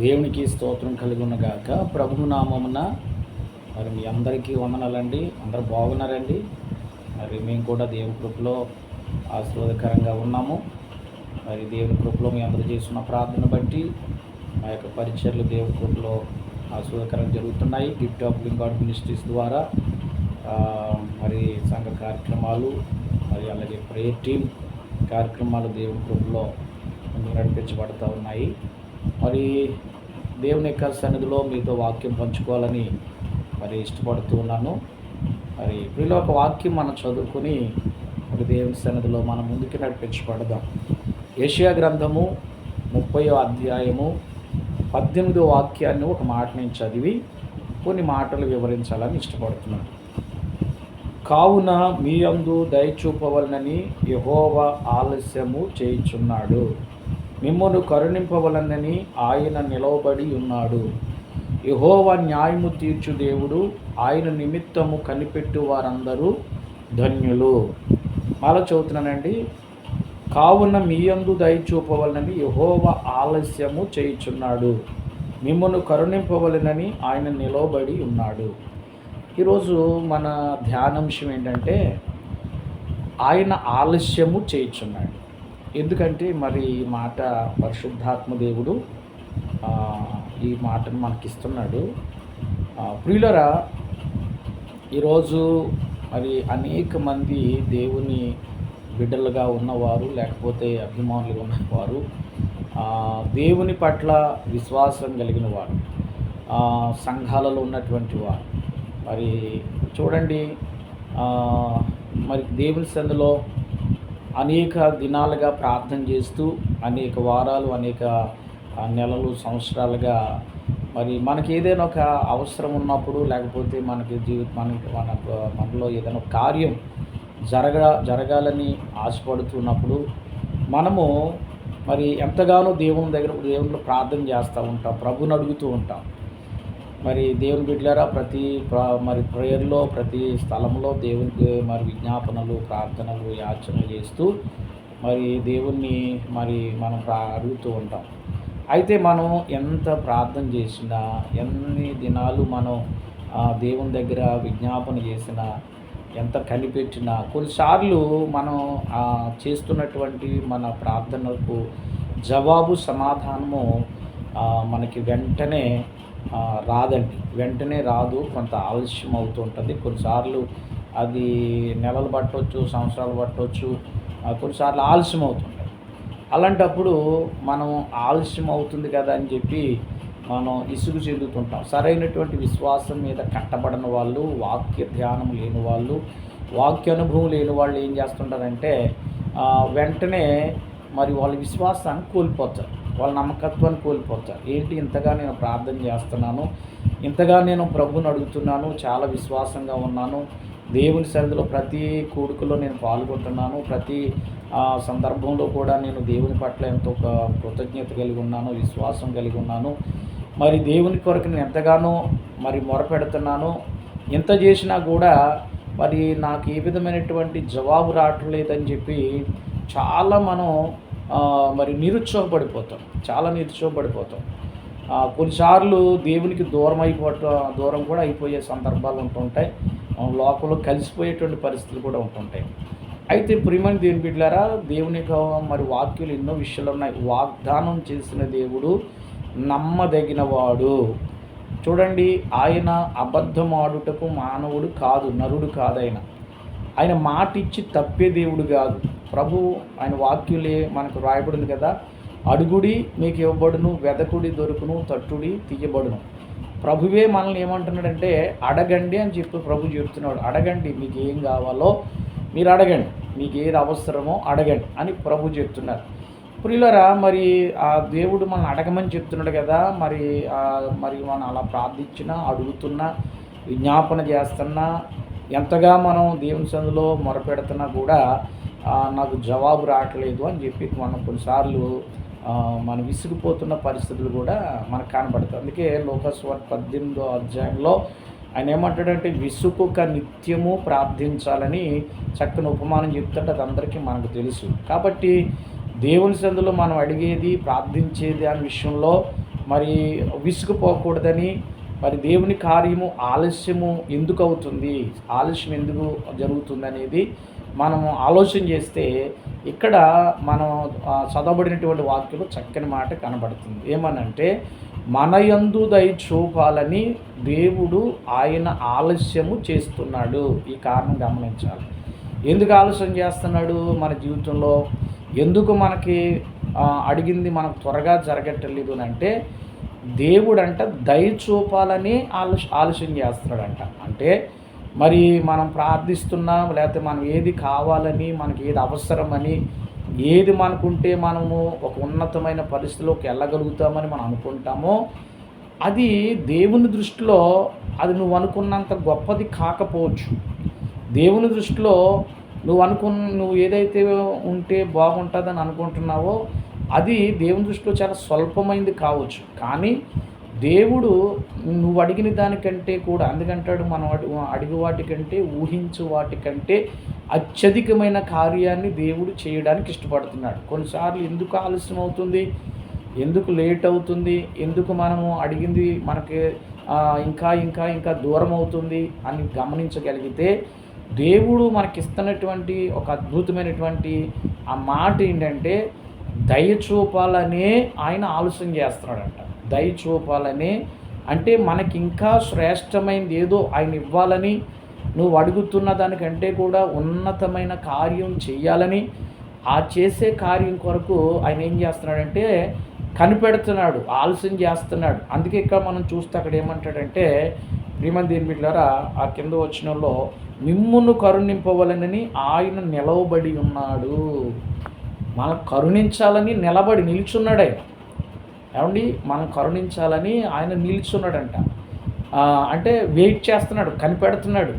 దేవునికి స్తోత్రం కలిగి ఉన్నగాక ప్రభు నామమున మరి మీ అందరికీ వందనాలండి. అందరు బాగున్నారండి. మరి మేము కూడా దేవుని కృపలో ఆశీర్వాదకరంగా ఉన్నాము. మరి దేవుని కృపలో మీ అందరూ చేస్తున్న ప్రార్థన బట్టి మా యొక్క పరిచయలు దేవుని కృపలో ఆశీర్వాదకరంగా జరుగుతున్నాయి. గిఫ్ట్ ఆఫ్ గాడ్ మినిస్ట్రీస్ ద్వారా మరి సంఘ కార్యక్రమాలు మరి అలాగే ప్రేయర్ టీమ్ కార్యక్రమాలు దేవుని కృపలో ముందుకు నడిపించబడుతూ ఉన్నాయి. మరి దేవుని యొక్క సన్నిధిలో మీతో వాక్యం పంచుకోవాలని మరి ఇష్టపడుతూ ఉన్నాను. మరి వీళ్ళు ఒక వాక్యం మనం చదువుకుని మరి దేవుని సన్నిధిలో మనం ముందుకు నడిపించబడదాం ఏషియా గ్రంథము ముప్పై అధ్యాయము పద్దెనిమిదో వాక్యాన్ని ఒక మాట నేను చదివి కొన్ని మాటలు వివరించాలని ఇష్టపడుతున్నాను. కావున మీ అందు దయచూపవలనని యహోవ ఆలస్యము చేయుచున్నాడు. మిమ్మను కరుణింపవలనని ఆయన నిలవబడి ఉన్నాడు. యహోవ న్యాయము తీర్చు దేవుడు ఆయన నిమిత్తము కనిపెట్టు వారందరూ ధన్యులు. అలా చదువుతున్నానండి. కావున మీయందు దయచూపవలనని యహోవ ఆలస్యము చేయుచున్నాడు. మిమ్మను కరుణింపవలనని ఆయన నిలవబడి ఉన్నాడు. ఈరోజు మన ధ్యానాంశం ఏంటంటే ఆయన ఆలస్యము చేయుచున్నాడు. ఎందుకంటే మరి ఈ మాట పరిశుద్ధాత్మ దేవుడు ఈ మాటను మనకిస్తున్నాడు. ప్రియులరా ఈరోజు మరి అనేక మంది దేవుని బిడ్డలుగా ఉన్నవారు లేకపోతే అభిమానులుగా ఉన్నవారు దేవుని పట్ల విశ్వాసం కలిగిన వారు సంఘాలలో ఉన్నటువంటి వారు. మరి చూడండి మరి దేవుని సందులో అనేక దినాలుగా ప్రార్థన చేస్తూ అనేక వారాలు అనేక నెలలు సంవత్సరాలుగా మరి మనకి ఏదైనా ఒక అవసరం ఉన్నప్పుడు లేకపోతే మనకి జీవిత మనకి మన మనలో ఏదైనా కార్యం జరగ జరగాలని ఆశపడుతున్నప్పుడు మనము మరి ఎంతగానో దేవుని దగ్గర దేవుళ్ళు ప్రార్థన చేస్తూ ఉంటాం ప్రభుని అడుగుతూ ఉంటాం. మరి దేవుని బిడ్డలారా ప్రతి మరి ప్రేయర్లో ప్రతి స్థలంలో దేవునికి మరి విజ్ఞాపనలు ప్రార్థనలు యాచనలు చేస్తూ మరి దేవుణ్ణి మరి మనం ప్రా అడుగుతూ ఉంటాం. అయితే మనం ఎంత ప్రార్థన చేసినా ఎన్ని దినాలు మనం దేవుని దగ్గర విజ్ఞాపన చేసినా ఎంత కనిపెట్టినా కొన్నిసార్లు మనం చేస్తున్నటువంటి మన ప్రార్థనలకు జవాబు సమాధానము మనకి వెంటనే రాదండి. వెంటనే రాదు. కొంత ఆలస్యం అవుతుంటుంది. కొన్నిసార్లు అది నెలలు పట్టవచ్చు సంవత్సరాలు పట్టవచ్చు కొన్నిసార్లు ఆలస్యం అవుతుంది అలాంటప్పుడు మనం ఆలస్యం అవుతుంది కదా అని చెప్పి మనం ఇసుగు చెందుతుంటాం. సరైనటువంటి విశ్వాసం మీద కట్టబడిన వాళ్ళు వాక్య ధ్యానం లేని వాళ్ళు వాక్య అనుభవం లేని వాళ్ళు ఏం చేస్తుంటారంటే వెంటనే మరి వాళ్ళ విశ్వాసాన్ని కోల్పోతారు. వాళ్ళ నమ్మకత్వాన్ని కోల్పోతారు. ఏంటి? ఇంతగా నేను ప్రార్థన చేస్తున్నాను. ఇంతగా నేను ప్రభుని అడుగుతున్నాను. చాలా విశ్వాసంగా ఉన్నాను. దేవుని సరిధిలో ప్రతి కూడుకలో నేను పాల్గొంటున్నాను. ప్రతి ఆ, సందర్భంలో కూడా నేను దేవుని పట్ల ఎంతో ఒక కృతజ్ఞత కలిగి ఉన్నాను విశ్వాసం కలిగి ఉన్నాను. మరి దేవుని కొరకు నేను ఎంతగానో మరి మొరపెడుతున్నాను. ఎంత చేసినా కూడా మరి నాకు ఏ విధమైనటువంటి జవాబు రావట్లేదని చెప్పి చాలా మనం మరి నిరుత్సాహపడిపోతాం. చాలా నిరుత్సాహపడిపోతాం. కొన్నిసార్లు దేవునికి దూరం అయిపోవటం దూరం కూడా అయిపోయే సందర్భాలు ఉంటుంటాయి లోపల కలిసిపోయేటువంటి పరిస్థితులు కూడా ఉంటుంటాయి అయితే ప్రియమని దేవుని బిడ్డారా దేవుని మరి వాక్యులు ఎన్నో విషయాలు ఉన్నాయి. వాగ్దానం చేసిన దేవుడు నమ్మదగినవాడు. చూడండి ఆయన అబద్ధమాడుటకు మానవుడు కాదు నరుడు కాదు ఆయన ఆయన మాట ఇచ్చి తప్పే దేవుడు కాదు. ప్రభు ఆయన వాక్యులే మనకు రాయబడింది కదా. అడుగుడి మీకు ఇవ్వబడును వెదకుడి దొరుకును తట్టుడి తీయబడును. ప్రభువే మనల్ని ఏమంటున్నాడంటే అడగండి అని చెప్పి ప్రభు చెప్తున్నాడు అడగండి మీకు ఏం కావాలో మీరు అడగండి. మీకు ఏది అవసరమో అడగండి అని ప్రభు చెప్తున్నారు. ప్రియులరా మరి ఆ దేవుడు మనం అడగమని చెప్తున్నాడు కదా. మరి మరి మనం అలా ప్రార్థించినా అడుగుతున్నా విజ్ఞాపన చేస్తున్నా ఎంతగా మనం దేవుని సందులో మొరపెడుతున్నా కూడా నాకు జవాబు రావట్లేదు అని చెప్పి మనం కొన్నిసార్లు మనం విసిగిపోతున్న పరిస్థితులు కూడా మనకు కనబడతాయి. అందుకే లోకస్వార్ పద్దెనిమిదో అధ్యాయంలో ఆయన ఏమంటాడంటే విసుకుక నిత్యము ప్రార్థించాలని చక్కని ఉపమానం చెప్తుంటే అది అందరికీ మనకు తెలుసు. కాబట్టి దేవుని సందులో మనం అడిగేది ప్రార్థించేది అనే విషయంలో మరి విసుగుపోకూడదని మరి దేవుని కార్యము ఆలస్యము ఎందుకు అవుతుంది? ఆలస్యం ఎందుకు జరుగుతుంది అనేది మనం ఆలోచన చేస్తే ఇక్కడ మనం చదవబడినటువంటి వాక్యంలో చక్కని మాట కనబడుతుంది. ఏమనంటే మన యందు దయ చూపాలని దేవుడు ఆయన ఆలస్యము చేస్తున్నాడు. ఈ కారణం గమనించాలి. ఎందుకు ఆలస్యం చేస్తున్నాడు మన జీవితంలో? ఎందుకు మనకి అడిగింది మనకు త్వరగా జరగట్లేదు అని అంటే దేవుడంట దయ చూపాలని ఆలస్య ఆలస్యం చేస్తున్నాడంట. అంటే మరి మనం ప్రార్థిస్తున్నాం లేకపోతే మనం ఏది కావాలని మనకి ఏది అవసరమని ఏది మనకుంటే మనము ఒక ఉన్నతమైన పరిస్థితిలోకి వెళ్ళగలుగుతామని మనం అనుకుంటామో అది దేవుని దృష్టిలో అది నువ్వు అనుకున్నంత గొప్పది కాకపోవచ్చు. దేవుని దృష్టిలో నువ్వు అనుకున్న నువ్వు ఏదైతే ఉంటే బాగుంటుందని అనుకుంటున్నావో అది దేవుని దృష్టిలో చాలా స్వల్పమైంది కావచ్చు. కానీ దేవుడు నువ్వు అడిగిన దానికంటే కూడా అందుకంటాడు మనం అడుగు అడిగి వాటికంటే ఊహించు వాటికంటే అత్యధికమైన కార్యాన్ని దేవుడు చేయడానికి ఇష్టపడుతున్నాడు. కొన్నిసార్లు ఎందుకు ఆలస్యం అవుతుంది? ఎందుకు లేట్ అవుతుంది? ఎందుకు మనము అడిగింది మనకి ఇంకా ఇంకా ఇంకా దూరం అవుతుంది అని గమనించగలిగితే దేవుడు మనకిస్తున్నటువంటి ఒక అద్భుతమైనటువంటి ఆ మాట ఏంటంటే దయ చూపాలనే ఆయన ఆలస్యం చేస్తున్నాడంట. దయ చూపాలని అంటే మనకి ఇంకా శ్రేష్టమైనది ఏదో ఆయన ఇవ్వాలని నువ్వు అడుగుతున్న దానికంటే కూడా ఉన్నతమైన కార్యం చేయాలని ఆ చేసే కార్యం కొరకు ఆయన ఏం చేస్తున్నాడంటే కనిపెడుతున్నాడు ఆలస్యం చేస్తున్నాడు. అందుకే ఇక్కడ మనం చూస్తే అక్కడ ఏమంటాడంటే ప్రియమని దీని బిడ్డారా ఆ కింద వచ్చినలో మిమ్మును కరుణింపవలనని ఆయన నిలవబడి ఉన్నాడు. మనం కరుణించాలని నిలబడి నిల్చున్నాడు ఆయన. ఏమండి? మనం కరుణించాలని ఆయన నిల్చున్నాడంట. అంటే వెయిట్ చేస్తున్నాడు కనిపెడుతున్నాడు.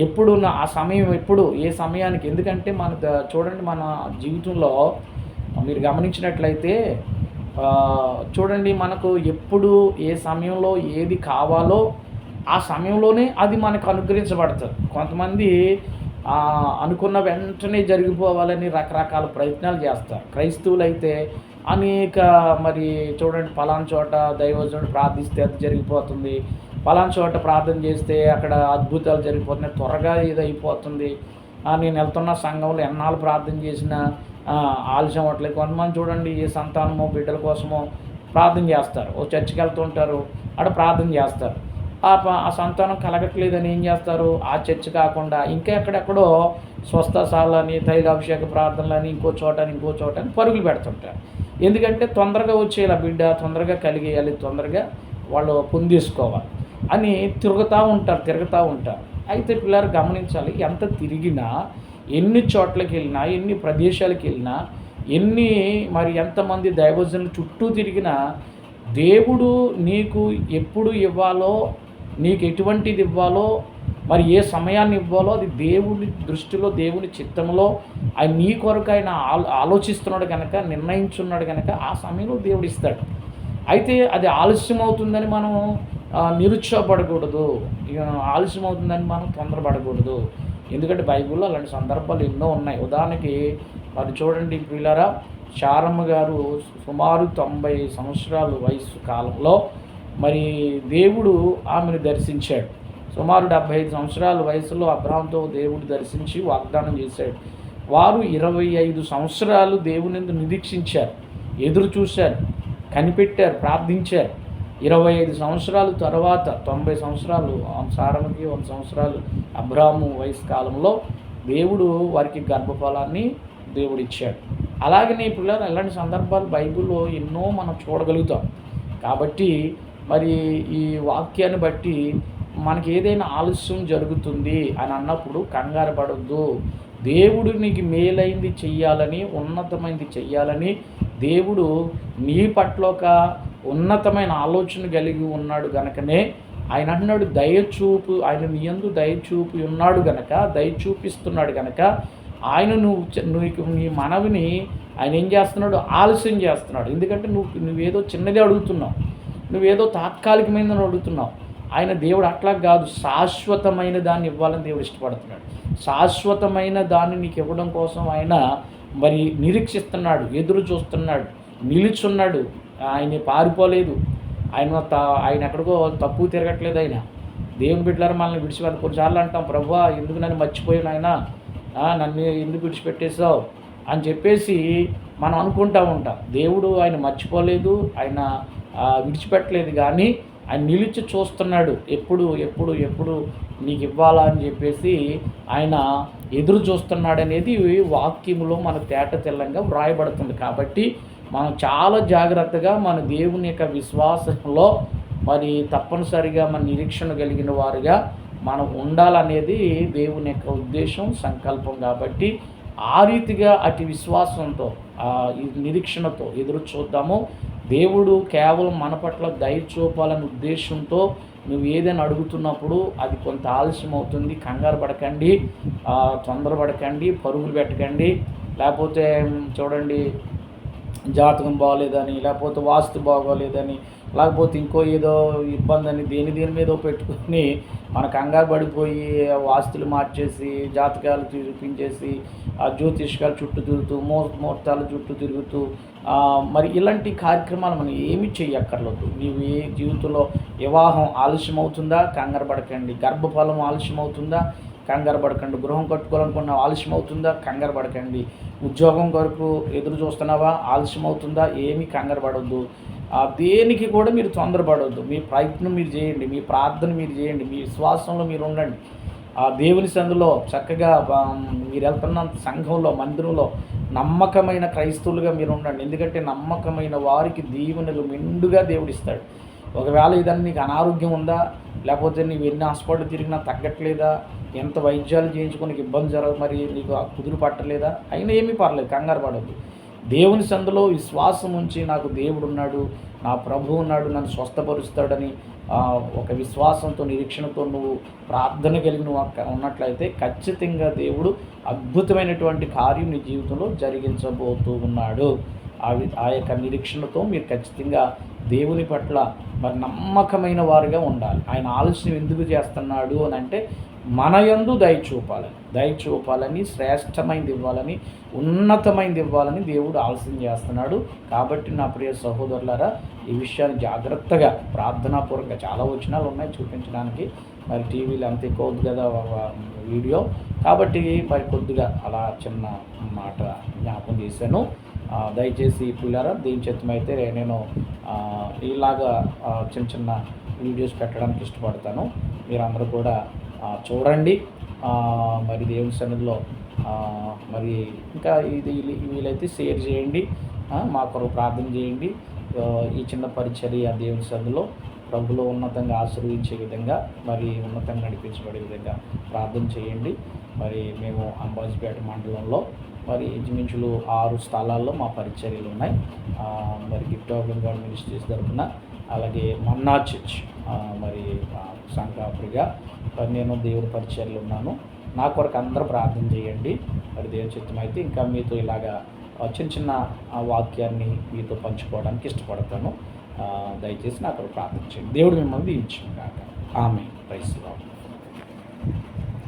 ఎప్పుడు నా ఆ సమయం ఎప్పుడు ఏ సమయానికి? ఎందుకంటే మన చూడండి మన జీవితంలో మీరు గమనించినట్లయితే చూడండి మనకు ఎప్పుడు ఏ సమయంలో ఏది కావాలో ఆ సమయంలోనే అది మనకు అనుగ్రహించబడుతుంది కొంతమంది అనుకున్న వెంటనే జరిగిపోవాలని రకరకాల ప్రయత్నాలు చేస్తారు క్రైస్తవులు అయితే అనేక మరి చూడండి పలానా చోట దైవజనుడు ప్రార్థిస్తే అది జరిగిపోతుంది. పలాన చోట ప్రార్థన చేస్తే అక్కడ అద్భుతాలు జరిగిపోతున్నాయి. త్వరగా ఇది అయిపోతుంది నేను వెళ్తున్న సంఘంలో ఎన్నాళ్ళు ప్రార్థన చేసినా ఆలస్యం అవ్వట్లేదు. కొంతమంది చూడండి ఏ సంతానమో బిడ్డల కోసమో ప్రార్థన చేస్తారు. ఓ చర్చికి వెళ్తుంటారు అక్కడ ప్రార్థన చేస్తారు. ఆ ప- ఆ సంతానం కలగట్లేదని ఏం చేస్తారు? ఆ చర్చ్ కాకుండా ఇంకా ఎక్కడెక్కడో స్వస్థశాలని తైలాభిషేక ప్రార్థనలని ఇంకో చోట ఇంకో చోట అని పరుగులు పెడుతుంటారు. ఎందుకంటే తొందరగా వచ్చేలా బిడ్డ తొందరగా కలిగేయాలి తొందరగా వాళ్ళు పొందేసుకోవాలి అని తిరుగుతూ ఉంటారు తిరుగుతూ ఉంటారు. అయితే పిల్లలు గమనించాలి ఎంత తిరిగినా ఎన్ని చోట్లకి వెళ్ళినా ఎన్ని ప్రదేశాలకు వెళ్ళినా ఎన్ని మరి ఎంతమంది దైవజనులు చుట్టూ తిరిగినా దేవుడు నీకు ఎప్పుడు ఇవ్వాలో నీకు ఎటువంటిది ఇవ్వాలో మరి ఏ సమయాన్ని ఇవ్వాలో అది దేవుని దృష్టిలో దేవుని చిత్తంలో ఆయన నీ కొరకు ఆయన ఆలోచిస్తున్నాడు కనుక నిర్ణయించున్నాడు కనుక ఆ సమయంలో దేవుడు ఇస్తాడు. అయితే అది ఆలస్యం అవుతుందని మనం నిరుత్సాహపడకూడదు. ఆలస్యం అవుతుందని మనం తొందరపడకూడదు. ఎందుకంటే బైబిల్లో అలాంటి సందర్భాలు ఎన్నో ఉన్నాయి. ఉదాహరణకి మరి చూడండి పిల్లరా చారమ్మ గారు సుమారు తొంభై సంవత్సరాలు వయసు కాలంలో మరి దేవుడు ఆమెను దర్శించాడు. సుమారు డెబ్భై ఐదు సంవత్సరాల వయసులో అబ్రాహంతో దేవుడు దర్శించి వాగ్దానం చేశాడు. వారు ఇరవై ఐదు సంవత్సరాలు దేవుని నిరీక్షించారు ఎదురు చూశారు కనిపెట్టారు ప్రార్థించారు. ఇరవై ఐదు సంవత్సరాల తర్వాత తొంభై సంవత్సరాలు సారమకి వంద సంవత్సరాలు అబ్రాహము వయసు కాలంలో దేవుడు వారికి గర్భఫలాన్ని దేవుడిచ్చాడు. అలాగనే పిల్లలు ఇలాంటి సందర్భాలు బైబిల్లో ఎన్నో మనం చూడగలుగుతాం. కాబట్టి మరి ఈ వాక్యాన్ని బట్టి మనకి ఏదైనా ఆలస్యం జరుగుతుంది అని అన్నప్పుడు కంగారు పడద్దు. దేవుడు నీకు మేలైంది చెయ్యాలని ఉన్నతమైనది చెయ్యాలని దేవుడు నీ పట్ల ఒక ఉన్నతమైన ఆలోచన కలిగి ఉన్నాడు గనకనే. ఆయన అంటున్నాడు దయచూపు ఆయన నీ యందు దయచూపి ఉన్నాడు గనక దయ చూపిస్తున్నాడు గనక ఆయన నువ్వు నీకు నీ మనవిని ఆయన ఏం చేస్తున్నాడు? ఆలస్యం చేస్తున్నాడు. ఎందుకంటే నువ్వు నువ్వేదో చిన్నది అడుగుతున్నావు. నువ్వేదో తాత్కాలికమైనదని అడుగుతున్నావు. ఆయన దేవుడు అట్లా కాదు. శాశ్వతమైన దాన్ని ఇవ్వాలని దేవుడు ఇష్టపడుతున్నాడు. శాశ్వతమైన దాన్ని నీకు ఇవ్వడం కోసం ఆయన మరి నిరీక్షిస్తున్నాడు ఎదురు చూస్తున్నాడు నిలుచున్నాడు. ఆయన పారిపోలేదు. ఆయన త- ఆయన ఎక్కడికో తప్పు తిరగట్లేదు ఆయన. దేవుని బిడ్డలారు మనల్ని విడిచిపెట్టి కొన్నిసార్లు అంటాం ప్రభు ఎందుకు నన్ను మర్చిపోయాను ఆయన నన్ను ఎందుకు విడిచిపెట్టేశావు? అని చెప్పేసి మనం అనుకుంటా ఉంటాం. దేవుడు ఆయన మర్చిపోలేదు. ఆయన విడిచిపెట్టలేదు కానీ ఆయన నిలిచి చూస్తున్నాడు. ఎప్పుడు ఎప్పుడు ఎప్పుడు నీకు ఇవ్వాలా అని చెప్పేసి ఆయన ఎదురు చూస్తున్నాడు అనేది వాక్యములో మన తేట తెల్లంగా వ్రాయబడుతుంది. కాబట్టి మనం చాలా జాగ్రత్తగా మన దేవుని యొక్క విశ్వాసంలో మరి తప్పనిసరిగా మన నిరీక్షణ కలిగిన వారుగా మనం ఉండాలనేది దేవుని యొక్క ఉద్దేశం సంకల్పం కాబట్టి ఆ రీతిగా అతి విశ్వాసంతో నిరీక్షణతో ఎదురు చూద్దాము. దేవుడు కేవలం మన పట్ల దయ చూపాలనే ఉద్దేశంతో నువ్వు ఏదైనా అడుగుతున్నప్పుడు అది కొంత ఆలస్యం అవుతుంది. కంగారు పడకండి. తొందరపడకండి. పరుగులు పెట్టకండి. లేకపోతే చూడండి జాతకం బాగోలేదని లేకపోతే వాస్తు బాగోలేదని లేకపోతే ఇంకో ఏదో ఇబ్బంది అని దేని దేని మీద పెట్టుకొని మన కంగారు పడిపోయి ఆ వాస్తులు మార్చేసి జాతకాలు చూపించేసి ఆ జ్యోతిష్కాలు చుట్టూ తిరుగుతూ మూ చుట్టూ తిరుగుతూ మరి ఇలాంటి కార్యక్రమాలు మనం ఏమి చెయ్యక్కర్లేదు నీవు ఏ జీవితంలో వివాహం ఆలస్యం అవుతుందా కంగారు పడకండి. గర్భఫలం ఆలస్యం అవుతుందా కంగారు పడకండి. గృహం కట్టుకోవాలనుకున్న ఆలస్యం అవుతుందా కంగారు పడకండి. ఉద్యోగం కొరకు ఎదురు చూస్తున్నావా? ఆలస్యం అవుతుందా ఏమీ కంగారు పడవద్దు దేనికి కూడా మీరు తొందరపడవద్దు మీ ప్రయత్నం మీరు చేయండి. మీ ప్రార్థన మీరు చేయండి. మీ విశ్వాసంలో మీరు ఉండండి. ఆ దేవుని సందులో చక్కగా మీరు వెళ్తున్న సంఘంలో మందిరంలో నమ్మకమైన క్రైస్తవులుగా మీరు ఉండండి. ఎందుకంటే నమ్మకమైన వారికి దీవెనలు మెండుగా దేవుడిస్తాడు. ఒకవేళ ఏదైనా నీకు అనారోగ్యం ఉందా? లేకపోతే నీవు ఎన్ని హాస్పిటల్ తిరిగినా తగ్గట్లేదా? ఎంత వైద్యాలు చేయించుకోనికి ఇబ్బంది జరగదు మరి నీకు ఆ కుదురు పట్టలేదా? అయినా ఏమీ పర్లేదు. కంగారు పడద్దు. దేవుని సందులో విశ్వాసం ఉంచి నాకు దేవుడు ఉన్నాడు నా ప్రభు ఉన్నాడు నన్ను స్వస్థపరుస్తాడని ఒక విశ్వాసంతో నిరీక్షణతో నువ్వు ప్రార్థన కలిగి నువ్వు ఉన్నట్లయితే ఖచ్చితంగా దేవుడు అద్భుతమైనటువంటి కార్యం నీ జీవితంలో జరిగించబోతూ ఉన్నాడు. ఆ వి- ఆ యొక్క నిరీక్షణతో మీరు ఖచ్చితంగా దేవుని పట్ల మరి నమ్మకమైన వారుగా ఉండాలి. ఆయన ఆలస్యం ఎందుకు చేస్తున్నాడు అని అంటే మన యందు దయ చూపాలని. దయ చూపాలని శ్రేష్టమైనది ఇవ్వాలని ఉన్నతమైనది ఇవ్వాలని దేవుడు ఆలస్యం చేస్తున్నాడు. కాబట్టి నా ప్రియ సహోదరులారా ఈ విషయాన్ని జాగ్రత్తగా ప్రార్థనాపూర్వకంగా చాలా వచనాలు ఉన్నాయి చూపించడానికి. మరి టీవీలో అంత ఎక్కువ అవుతుంది కదా వీడియో. కాబట్టి మరి కొద్దిగా అలా చిన్న మాట జ్ఞాపకం చేశాను. దయచేసి పిల్లరా దీని చిత్తమైతే నేను ఇలాగా చిన్న చిన్న వీడియోస్ పెట్టడానికి ఇష్టపడతాను. మీరందరూ కూడా చూడండి. మరి దేవుని సన్నిధిలో మరి ఇంకా ఇది వీలు- వీలైతే షేర్ చేయండి. మా కొరకు ప్రార్థన చేయండి. ఈ చిన్న పరిచర్య దేవుని సన్నిధిలో ప్రభులో ఉన్నతంగా ఆశీర్వదించే విధంగా మరి ఉన్నతంగా నడిపించబడే విధంగా ప్రార్థన చేయండి. మరి మేము అంబాజీపేట మండలంలో మరి ఇంచుమించులు ఆరు స్థలాల్లో మా పరిచర్యలు ఉన్నాయి. మరి గిఫ్ట్ ఆఫ్ బెంగాల్ మినిస్ట్రీస్ తరఫున అలాగే మన్నా చర్చ్ మరి ఆ, సంఘాపురిగా మరి నేను దేవుడి పరిచర్యలు ఉన్నాను. నా కొరకు అందరూ ప్రార్థన చేయండి. మరి దేవుని చిత్తం అయితే ఇంకా మీతో ఇలాగా చిన్న చిన్న వాక్యాన్ని మీతో పంచుకోవడానికి ఇష్టపడతాను. దయచేసి నా కొరకు ప్రార్థన చేయండి. దేవుడు మిమ్మల్ని దీవించిన కాక ఆమె ప్రైస్ లాడ్